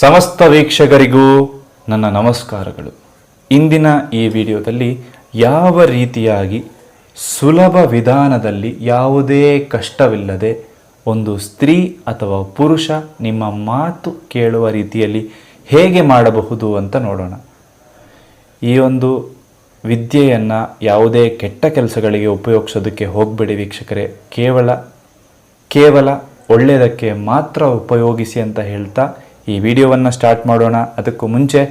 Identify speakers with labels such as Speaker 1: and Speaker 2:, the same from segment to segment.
Speaker 1: ಸಮಸ್ತ ವೀಕ್ಷಕರಿಗೂ ನನ್ನ ನಮಸ್ಕಾರಗಳು. ಇಂದಿನ ಈ ವಿಡಿಯೋದಲ್ಲಿ ಯಾವ ರೀತಿಯಾಗಿ ಸುಲಭ ವಿಧಾನದಲ್ಲಿ ಯಾವುದೇ ಕಷ್ಟವಿಲ್ಲದೆ ಒಂದು ಸ್ತ್ರೀ ಅಥವಾ ಪುರುಷ ನಿಮ್ಮ ಮಾತು ಕೇಳುವ ರೀತಿಯಲ್ಲಿ ಹೇಗೆ ಮಾಡಬಹುದು ಅಂತ ನೋಡೋಣ. ಈ ಒಂದು ವಿದ್ಯೆಯನ್ನು ಯಾವುದೇ ಕೆಟ್ಟ ಕೆಲಸಗಳಿಗೆ ಉಪಯೋಗಿಸೋದಕ್ಕೆ ಹೋಗಬೇಡಿ ವೀಕ್ಷಕರೇ. ಕೇವಲ ಕೇವಲ ಒಳ್ಳೆಯದಕ್ಕೆ ಮಾತ್ರ ಉಪಯೋಗಿಸಿ ಅಂತ ಹೇಳ್ತಾ ಈ ವಿಡಿಯೋವನ್ನು ಸ್ಟಾರ್ಟ್ ಮಾಡೋಣ. ಅದಕ್ಕೂ ಮುಂಚೆ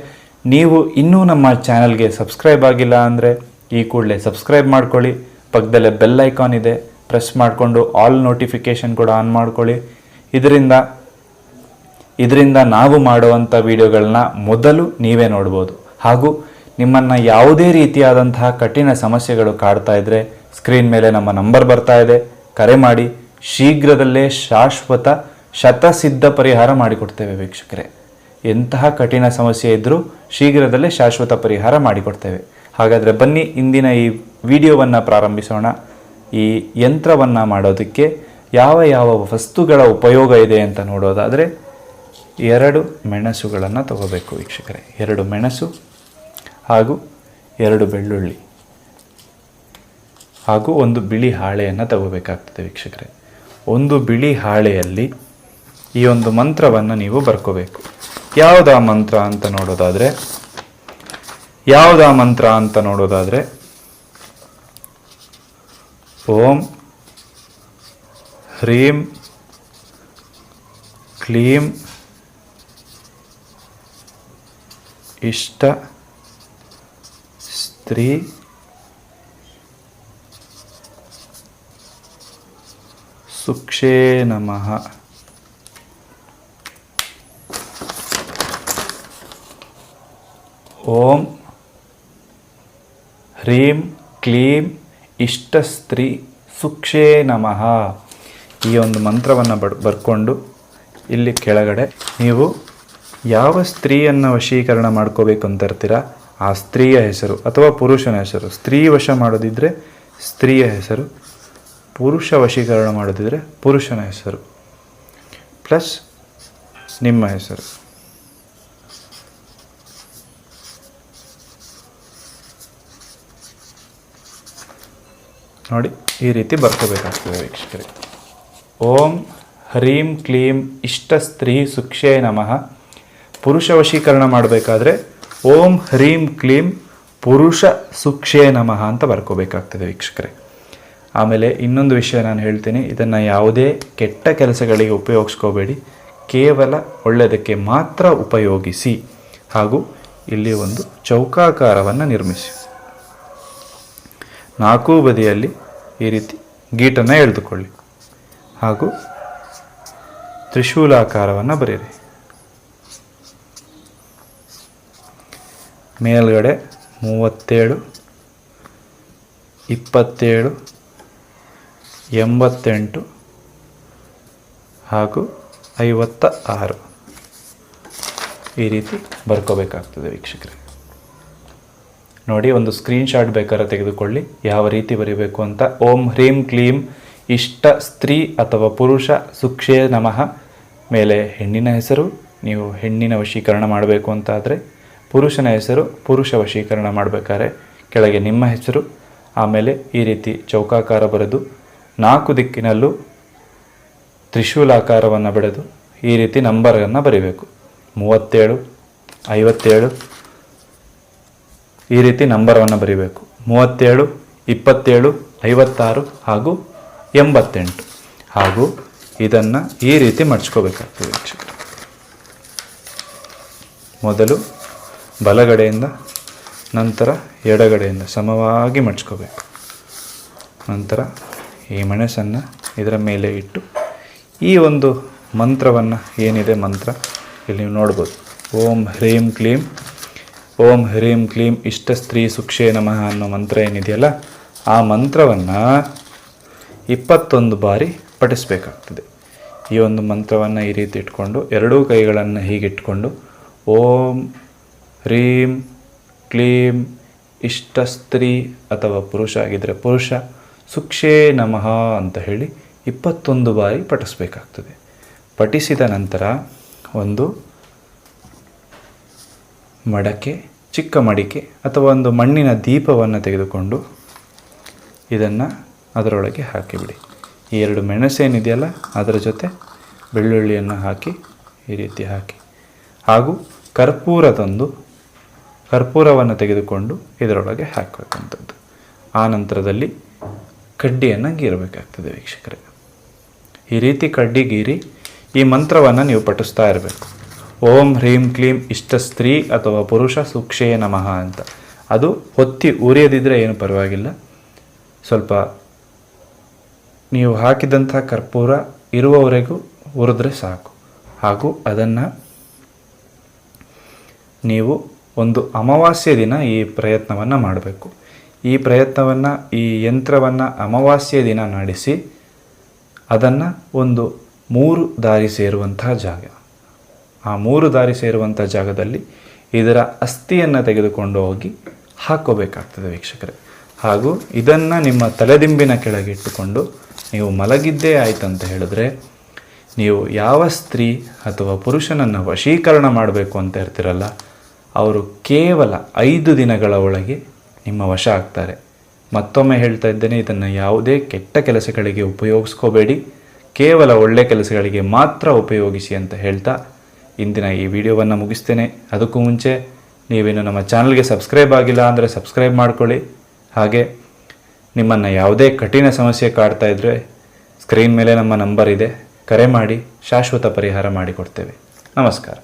Speaker 1: ನೀವು ಇನ್ನೂ ನಮ್ಮ ಚಾನಲ್ಗೆ ಸಬ್ಸ್ಕ್ರೈಬ್ ಆಗಿಲ್ಲ ಅಂದರೆ ಈ ಕೂಡಲೇ ಸಬ್ಸ್ಕ್ರೈಬ್ ಮಾಡ್ಕೊಳ್ಳಿ. ಪಕ್ಕದಲ್ಲೇ ಬೆಲ್ ಐಕಾನ್ ಇದೆ. ಪ್ರೆಸ್ ಮಾಡಿಕೊಂಡು ಆಲ್ ನೋಟಿಫಿಕೇಷನ್ ಕೂಡ ಆನ್ ಮಾಡ್ಕೊಳ್ಳಿ. ಇದರಿಂದ ಇದರಿಂದ ನಾವು ಮಾಡುವಂಥ ವಿಡಿಯೋಗಳನ್ನ ಮೊದಲು ನೀವೇ ನೋಡ್ಬೋದು. ಹಾಗೂ ನಿಮ್ಮನ್ನು ಯಾವುದೇ ರೀತಿಯಾದಂತಹ ಕಠಿಣ ಸಮಸ್ಯೆಗಳು ಕಾಡ್ತಾ ಇದ್ದರೆ ಸ್ಕ್ರೀನ್ ಮೇಲೆ ನಮ್ಮ ನಂಬರ್ ಬರ್ತಾ ಇದೆ. ಕರೆ ಮಾಡಿ, ಶೀಘ್ರದಲ್ಲೇ ಶಾಶ್ವತ ಶತಸಿದ್ಧ ಪರಿಹಾರ ಮಾಡಿಕೊಡ್ತೇವೆ ವೀಕ್ಷಕರೇ. ಎಂತಹ ಕಠಿಣ ಸಮಸ್ಯೆ ಇದ್ದರೂ ಶೀಘ್ರದಲ್ಲೇ ಶಾಶ್ವತ ಪರಿಹಾರ ಮಾಡಿಕೊಡ್ತೇವೆ. ಹಾಗಾದರೆ ಬನ್ನಿ ಇಂದಿನ ಈ ವಿಡಿಯೋವನ್ನು ಪ್ರಾರಂಭಿಸೋಣ. ಈ ಯಂತ್ರವನ್ನು ಮಾಡೋದಕ್ಕೆ ಯಾವ ಯಾವ ವಸ್ತುಗಳ ಉಪಯೋಗ ಇದೆ ಅಂತ ನೋಡೋದಾದರೆ ಎರಡು ಮೆಣಸುಗಳನ್ನು ತಗೋಬೇಕು ವೀಕ್ಷಕರೇ. ಎರಡು ಮೆಣಸು ಹಾಗೂ ಎರಡು ಬೆಳ್ಳುಳ್ಳಿ ಹಾಗೂ ಒಂದು ಬಿಳಿ ಹಾಳೆಯನ್ನು ತಗೋಬೇಕಾಗ್ತದೆ ವೀಕ್ಷಕರೇ. ಒಂದು ಬಿಳಿ ಹಾಳೆಯಲ್ಲಿ ಈ ಒಂದು ಮಂತ್ರವನ್ನು ನೀವು ಬರ್ಕೋಬೇಕು. ಯಾವುದಾ ಮಂತ್ರ ಅಂತ ನೋಡೋದಾದರೆ, ಯಾವುದಾ ಮಂತ್ರ ಅಂತ ನೋಡೋದಾದರೆ, ಓಂ ಹ್ರೀಂ ಕ್ಲೀಂ ಇಷ್ಟ ಸ್ತ್ರೀ ಸುಕ್ಷೇ ನಮಃ. ಓಂ ಹ್ರೀಂ ಕ್ಲೀಂ ಇಷ್ಟಸ್ತ್ರೀ ಸುಕ್ಷೇ ನಮಃ. ಈ ಒಂದು ಮಂತ್ರವನ್ನು ಬಡ್, ಬರ್ಕೊಂಡು ಇಲ್ಲಿ ಕೆಳಗಡೆ ನೀವು ಯಾವ ಸ್ತ್ರೀಯನ್ನು ವಶೀಕರಣ ಮಾಡ್ಕೋಬೇಕು ಅಂತ ಇರ್ತೀರ, ಆ ಸ್ತ್ರೀಯ ಹೆಸರು ಅಥವಾ ಪುರುಷನ ಹೆಸರು. ಸ್ತ್ರೀ ವಶ ಮಾಡೋದಿದ್ರೆ ಸ್ತ್ರೀಯ ಹೆಸರು, ಪುರುಷ ವಶೀಕರಣ ಮಾಡೋದಿದ್ರೆ ಪುರುಷನ ಹೆಸರು, ಪ್ಲಸ್ ನಿಮ್ಮ ಹೆಸರು. ನೋಡಿ ಈ ರೀತಿ ಬರ್ಕೋಬೇಕಾಗ್ತದೆ ವೀಕ್ಷಕರೇ. ಓಂ ಹ್ರೀಂ ಕ್ಲೀಂ ಇಷ್ಟ ಸ್ತ್ರೀ ಸುಕ್ಷೇ ನಮಃ. ಪುರುಷ ವಶೀಕರಣ ಮಾಡಬೇಕಾದ್ರೆ ಓಂ ಹ್ರೀಂ ಕ್ಲೀಂ ಪುರುಷ ಸುಕ್ಷೇ ನಮಃ ಅಂತ ಬರ್ಕೋಬೇಕಾಗ್ತದೆ ವೀಕ್ಷಕರೇ. ಆಮೇಲೆ ಇನ್ನೊಂದು ವಿಷಯ ನಾನು ಹೇಳ್ತೀನಿ, ಇದನ್ನು ಯಾವುದೇ ಕೆಟ್ಟ ಕೆಲಸಗಳಿಗೆ ಉಪಯೋಗಿಸ್ಕೋಬೇಡಿ. ಕೇವಲ ಒಳ್ಳೆಯದಕ್ಕೆ ಮಾತ್ರ ಉಪಯೋಗಿಸಿ ಹಾಗೂ ಇಲ್ಲಿ ಒಂದು ಚೌಕಾಕಾರವನ್ನು ನಿರ್ಮಿಸಿ. ನಾಲ್ಕೂ ಬದಿಯಲ್ಲಿ ಈ ರೀತಿ ಗೀಟನ್ನು ಎಳೆದುಕೊಳ್ಳಿ. ಹಾಗೂ ತ್ರಿಶೂಲಾಕಾರವನ್ನು ಬರೆಯಿರಿ. ಮೇಲ್ಗಡೆ ಮೂವತ್ತೇಳು, ಇಪ್ಪತ್ತೇಳು, ಎಂಬತ್ತೆಂಟು ಹಾಗೂ ಐವತ್ತ ಆರು. ಈ ರೀತಿ ಬರ್ಕೋಬೇಕಾಗ್ತದೆ ವೀಕ್ಷಕರೇ. ನೋಡಿ, ಒಂದು ಸ್ಕ್ರೀನ್ಶಾಟ್ ಬೇಕಾದ್ರೆ ತೆಗೆದುಕೊಳ್ಳಿ. ಯಾವ ರೀತಿ ಬರೀಬೇಕು ಅಂತ. ಓಂ ಹ್ರೀಂ ಕ್ಲೀಂ ಇಷ್ಟ ಸ್ತ್ರೀ ಅಥವಾ ಪುರುಷ ಸುಕ್ಷೇ ನಮಃ. ಮೇಲೆ ಹೆಣ್ಣಿನ ಹೆಸರು, ನೀವು ಹೆಣ್ಣಿನ ವಶೀಕರಣ ಮಾಡಬೇಕು ಅಂತ ಆದರೆ ಪುರುಷನ ಹೆಸರು, ಪುರುಷ ವಶೀಕರಣ ಮಾಡಬೇಕಾದ್ರೆ ಕೆಳಗೆ ನಿಮ್ಮ ಹೆಸರು, ಆಮೇಲೆ ಈ ರೀತಿ ಚೌಕಾಕಾರ ಬರೆದು ನಾಲ್ಕು ದಿಕ್ಕಿನಲ್ಲೂ ತ್ರಿಶೂಲಾಕಾರವನ್ನು ಬೆಳೆದು ಈ ರೀತಿ ನಂಬರನ್ನು ಬರೀಬೇಕು. ಮೂವತ್ತೇಳು, ಐವತ್ತೇಳು ಈ ರೀತಿ ನಂಬರನ್ನು ಬರೀಬೇಕು. ಮೂವತ್ತೇಳು, ಇಪ್ಪತ್ತೇಳು, ಐವತ್ತಾರು ಹಾಗೂ ಎಂಬತ್ತೆಂಟು. ಹಾಗೂ ಇದನ್ನು ಈ ರೀತಿ ಮಡ್ಚ್ಕೋಬೇಕಾಗ್ತದೆ ವೀಕ್ಷಕರು. ಮೊದಲು ಬಲಗಡೆಯಿಂದ, ನಂತರ ಎಡಗಡೆಯಿಂದ ಸಮವಾಗಿ ಮಡ್ಚ್ಕೋಬೇಕು. ನಂತರ ಈ ಮೆಣಸನ್ನು ಇದರ ಮೇಲೆ ಇಟ್ಟು, ಈ ಒಂದು ಮಂತ್ರವನ್ನು ಏನಿದೆ ಮಂತ್ರ? ಇಲ್ಲಿ ನೀವು ನೋಡ್ಬೋದು. ಓಂ ಹ್ರೀಂ ಕ್ಲೀಂ ಓಂ ಹ್ರೀಂ ಕ್ಲೀಂ ಇಷ್ಟ ಸ್ತ್ರೀ ಸುಕ್ಷೇ ನಮಃ ಅನ್ನೋ ಮಂತ್ರ ಏನಿದೆಯಲ್ಲ, ಆ ಮಂತ್ರವನ್ನು ಇಪ್ಪತ್ತೊಂದು ಬಾರಿ ಪಠಿಸಬೇಕಾಗ್ತದೆ. ಈ ಒಂದು ಮಂತ್ರವನ್ನು ಈ ರೀತಿ ಇಟ್ಕೊಂಡು, ಎರಡೂ ಕೈಗಳನ್ನು ಹೀಗಿಟ್ಕೊಂಡು ಓಂ ಹ್ರೀಂ ಕ್ಲೀಂ ಇಷ್ಟ ಸ್ತ್ರೀ ಅಥವಾ ಪುರುಷ ಆಗಿದ್ದರೆ ಪುರುಷ, ಸುಕ್ಷೇ ನಮಃ ಅಂತ ಹೇಳಿ ಇಪ್ಪತ್ತೊಂದು ಬಾರಿ ಪಠಿಸಬೇಕಾಗ್ತದೆ. ಪಠಿಸಿದ ನಂತರ ಒಂದು ಮಡಕೆ, ಚಿಕ್ಕ ಮಡಿಕೆ ಅಥವಾ ಒಂದು ಮಣ್ಣಿನ ದೀಪವನ್ನು ತೆಗೆದುಕೊಂಡು ಇದನ್ನು ಅದರೊಳಗೆ ಹಾಕಿಬಿಡಿ. ಈ ಎರಡು ಮೆಣಸೇನಿದೆಯಲ್ಲ ಅದರ ಜೊತೆ ಬೆಳ್ಳುಳ್ಳಿಯನ್ನು ಹಾಕಿ ಈ ರೀತಿ ಹಾಕಿ. ಹಾಗೂ ಕರ್ಪೂರ ತಂದು ಕರ್ಪೂರವನ್ನು ತೆಗೆದುಕೊಂಡು ಇದರೊಳಗೆ ಹಾಕಬೇಕಂಥದ್ದು ಆ ನಂತರದಲ್ಲಿ ಕಡ್ಡಿಯನ್ನು ಗೀರಬೇಕಾಗ್ತದೆ ವೀಕ್ಷಕರೇ. ಈ ರೀತಿ ಕಡ್ಡಿ ಗೀರಿ ಈ ಮಂತ್ರವನ್ನು ನೀವು ಪಠಿಸ್ತಾ ಇರಬೇಕು. ಓಂ ಹ್ರೀಂ ಕ್ಲೀಂ ಇಷ್ಟ ಸ್ತ್ರೀ ಅಥವಾ ಪುರುಷ ಸುಕ್ಷೇ ನಮಃ ಅಂತ. ಅದು ಹೊತ್ತಿ ಉರಿಯದಿದ್ದರೆ ಏನು ಪರವಾಗಿಲ್ಲ. ಸ್ವಲ್ಪ ನೀವು ಹಾಕಿದಂಥ ಕರ್ಪೂರ ಇರುವವರೆಗೂ ಉರಿದ್ರೆ ಸಾಕು. ಹಾಗೂ ಅದನ್ನು ನೀವು ಒಂದು ಅಮಾವಾಸ್ಯೆ ದಿನ ಈ ಪ್ರಯತ್ನವನ್ನು ಮಾಡಬೇಕು. ಈ ಪ್ರಯತ್ನವನ್ನು, ಈ ಯಂತ್ರವನ್ನು ಅಮಾವಾಸ್ಯೆ ದಿನ ನಡೆಸಿ ಅದನ್ನು ಒಂದು ಮೂರು ದಾರಿ ಸೇರುವಂತಹ ಜಾಗ. ಆ ಮೂರು ದಾರಿ ಸೇರುವಂಥ ಜಾಗದಲ್ಲಿ ಇದರ ಅಸ್ಥಿಯನ್ನು ತೆಗೆದುಕೊಂಡು ಹೋಗಿ ಹಾಕೋಬೇಕಾಗ್ತದೆ ವೀಕ್ಷಕರೇ. ಹಾಗೂ ಇದನ್ನು ನಿಮ್ಮ ತಲೆದಿಂಬಿನ ಕೆಳಗೆ ಇಟ್ಟುಕೊಂಡು ನೀವು ಮಲಗಿದ್ದೇ ಅಂತ ಹೇಳಿದ್ರೆ, ನೀವು ಯಾವ ಸ್ತ್ರೀ ಅಥವಾ ಪುರುಷನನ್ನು ವಶೀಕರಣ ಮಾಡಬೇಕು ಅಂತ ಇರ್ತಿರಲ್ಲ ಅವರು ಕೇವಲ ಐದು ದಿನಗಳ ಒಳಗೆ ನಿಮ್ಮ ವಶ ಆಗ್ತಾರೆ. ಮತ್ತೊಮ್ಮೆ ಹೇಳ್ತಾ ಇದ್ದೇನೆ, ಇದನ್ನು ಯಾವುದೇ ಕೆಟ್ಟ ಕೆಲಸಗಳಿಗೆ ಉಪಯೋಗಿಸ್ಕೋಬೇಡಿ, ಕೇವಲ ಒಳ್ಳೆ ಕೆಲಸಗಳಿಗೆ ಮಾತ್ರ ಉಪಯೋಗಿಸಿ ಅಂತ ಹೇಳ್ತಾ ಇಂದಿನ ಈ ವಿಡಿಯೋವನ್ನು ಮುಗಿಸ್ತೇನೆ. ಅದಕ್ಕೂ ಮುಂಚೆ ನೀವೇನು ನಮ್ಮ ಚಾನಲ್ಗೆ ಸಬ್ಸ್ಕ್ರೈಬ್ ಆಗಿಲ್ಲ ಅಂದರೆ ಸಬ್ಸ್ಕ್ರೈಬ್ ಮಾಡ್ಕೊಳ್ಳಿ. ಹಾಗೆ ನಿಮ್ಮನ್ನು ಯಾವುದೇ ಕಠಿಣ ಸಮಸ್ಯೆ ಕಾಡ್ತಾ ಇದ್ದರೆ ಸ್ಕ್ರೀನ್ ಮೇಲೆ ನಮ್ಮ ನಂಬರ್ ಇದೆ. ಕರೆ ಮಾಡಿ, ಶಾಶ್ವತ ಪರಿಹಾರ ಮಾಡಿಕೊಡ್ತೇವೆ. ನಮಸ್ಕಾರ.